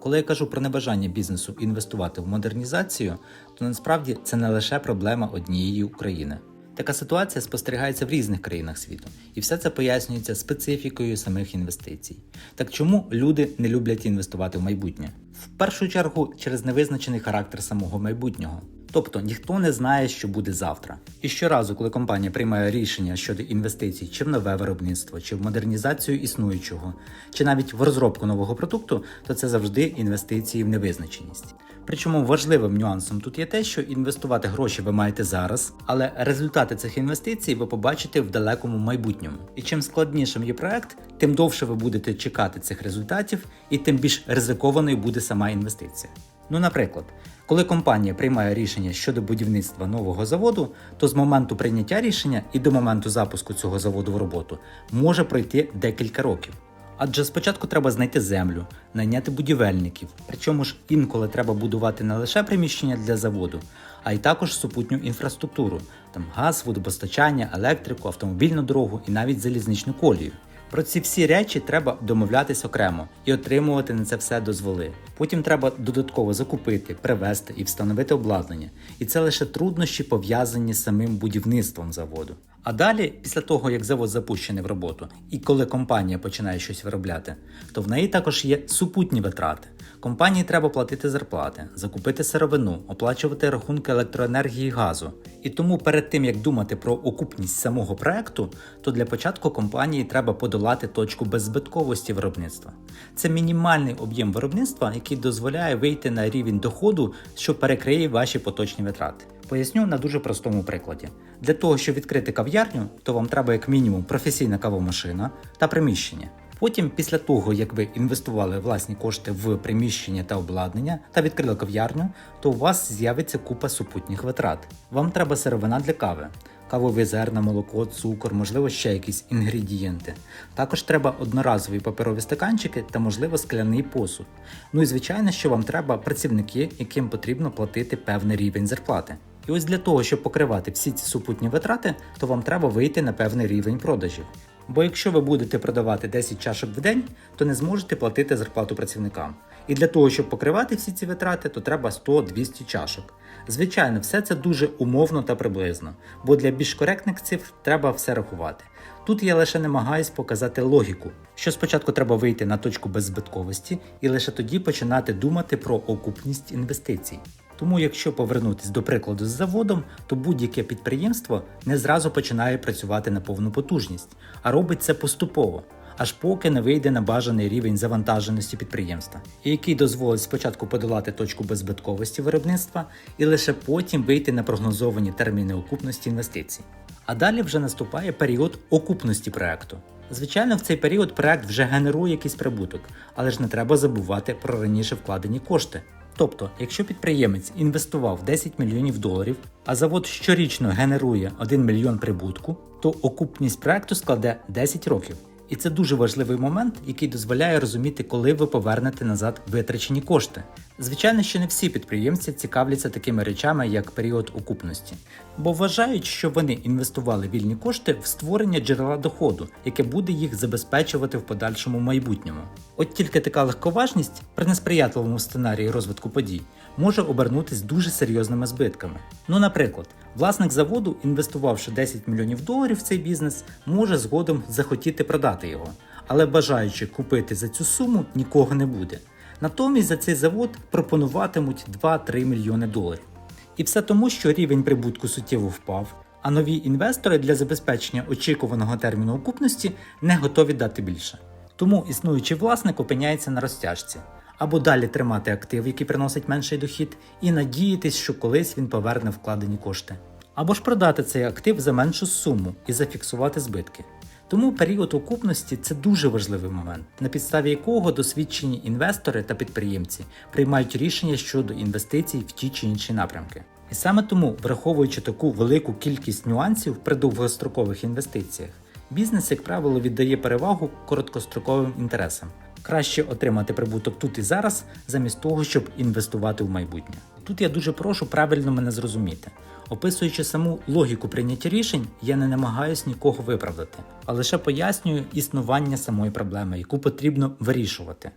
Коли я кажу про небажання бізнесу інвестувати в модернізацію, то насправді це не лише проблема однієї України. Така ситуація спостерігається в різних країнах світу, і все це пояснюється специфікою самих інвестицій. Так чому люди не люблять інвестувати в майбутнє? В першу чергу через невизначений характер самого майбутнього. Тобто ніхто не знає, що буде завтра. І щоразу, коли компанія приймає рішення щодо інвестицій чи в нове виробництво, чи в модернізацію існуючого, чи навіть в розробку нового продукту, то це завжди інвестиції в невизначеність. Причому важливим нюансом тут є те, що інвестувати гроші ви маєте зараз, але результати цих інвестицій ви побачите в далекому майбутньому. І чим складнішим є проект, тим довше ви будете чекати цих результатів, і тим більш ризикованою буде сама інвестиція. Ну, наприклад, коли компанія приймає рішення щодо будівництва нового заводу, то з моменту прийняття рішення і до моменту запуску цього заводу в роботу може пройти декілька років. Адже спочатку треба знайти землю, найняти будівельників. Причому ж інколи треба будувати не лише приміщення для заводу, а й також супутню інфраструктуру, там газ, водопостачання, електрику, автомобільну дорогу і навіть залізничну колію. Про ці всі речі треба домовлятись окремо і отримувати на це все дозволи. Потім треба додатково закупити, привезти і встановити обладнання. І це лише труднощі пов'язані з самим будівництвом заводу. А далі, після того як завод запущений в роботу, і коли компанія починає щось виробляти, то в неї також є супутні витрати. Компанії треба платити зарплати, закупити сировину, оплачувати рахунки електроенергії і газу. І тому перед тим як думати про окупність самого проекту, то для початку компанії треба подолати точку беззбитковості виробництва. Це мінімальний об'єм виробництва, який дозволяє вийти на рівень доходу, що перекриє ваші поточні витрати. Поясню на дуже простому прикладі. Для того, щоб відкрити кав'ярню, то вам треба як мінімум професійна кавомашина та приміщення. Потім, після того, як ви інвестували власні кошти в приміщення та обладнання та відкрили кав'ярню, то у вас з'явиться купа супутніх витрат. Вам треба сировина для кави, кавові зерна, молоко, цукор, можливо, ще якісь інгредієнти. Також треба одноразові паперові стаканчики та, можливо, скляний посуд. Ну і звичайно, що вам треба працівники, яким потрібно платити певний рівень зарплати. І ось для того, щоб покривати всі ці супутні витрати, то вам треба вийти на певний рівень продажів. Бо якщо ви будете продавати 10 чашок в день, то не зможете платити зарплату працівникам. І для того, щоб покривати всі ці витрати, то треба 100-200 чашок. Звичайно, все це дуже умовно та приблизно, бо для більш коректних цифр треба все рахувати. Тут я лише намагаюсь показати логіку, що спочатку треба вийти на точку беззбитковості і лише тоді починати думати про окупність інвестицій. Тому, якщо повернутися до прикладу з заводом, то будь-яке підприємство не зразу починає працювати на повну потужність, а робить це поступово, аж поки не вийде на бажаний рівень завантаженості підприємства, який дозволить спочатку подолати точку беззбитковості виробництва і лише потім вийти на прогнозовані терміни окупності інвестицій. А далі вже наступає період окупності проекту. Звичайно, в цей період проект вже генерує якийсь прибуток, але ж не треба забувати про раніше вкладені кошти. Тобто, якщо підприємець інвестував 10 мільйонів доларів, а завод щорічно генерує 1 мільйон прибутку, то окупність проекту складе 10 років. І це дуже важливий момент, який дозволяє розуміти, коли ви повернете назад витрачені кошти. Звичайно, що не всі підприємці цікавляться такими речами, як період окупності, бо вважають, що вони інвестували вільні кошти в створення джерела доходу, яке буде їх забезпечувати в подальшому майбутньому. От тільки така легковажність при несприятливому сценарії розвитку подій може обернутися дуже серйозними збитками. Ну, наприклад, власник заводу, інвестувавши 10 мільйонів доларів в цей бізнес, може згодом захотіти продати його, але бажаючи купити за цю суму нікого не буде. Натомість за цей завод пропонуватимуть 2-3 мільйони доларів. І все тому, що рівень прибутку суттєво впав, а нові інвестори для забезпечення очікуваного терміну окупності не готові дати більше. Тому існуючий власник опиняється на розтяжці. Або далі тримати актив, який приносить менший дохід, і надіятись, що колись він поверне вкладені кошти. Або ж продати цей актив за меншу суму і зафіксувати збитки. Тому період окупності це дуже важливий момент, на підставі якого досвідчені інвестори та підприємці приймають рішення щодо інвестицій в ті чи інші напрямки. І саме тому, враховуючи таку велику кількість нюансів при довгострокових інвестиціях, бізнес, як правило, віддає перевагу короткостроковим інтересам. Краще отримати прибуток тут і зараз, замість того, щоб інвестувати в майбутнє. Тут я дуже прошу правильно мене зрозуміти. Описуючи саму логіку прийняття рішень, я не намагаюсь нікого виправдати, а лише пояснюю існування самої проблеми, яку потрібно вирішувати.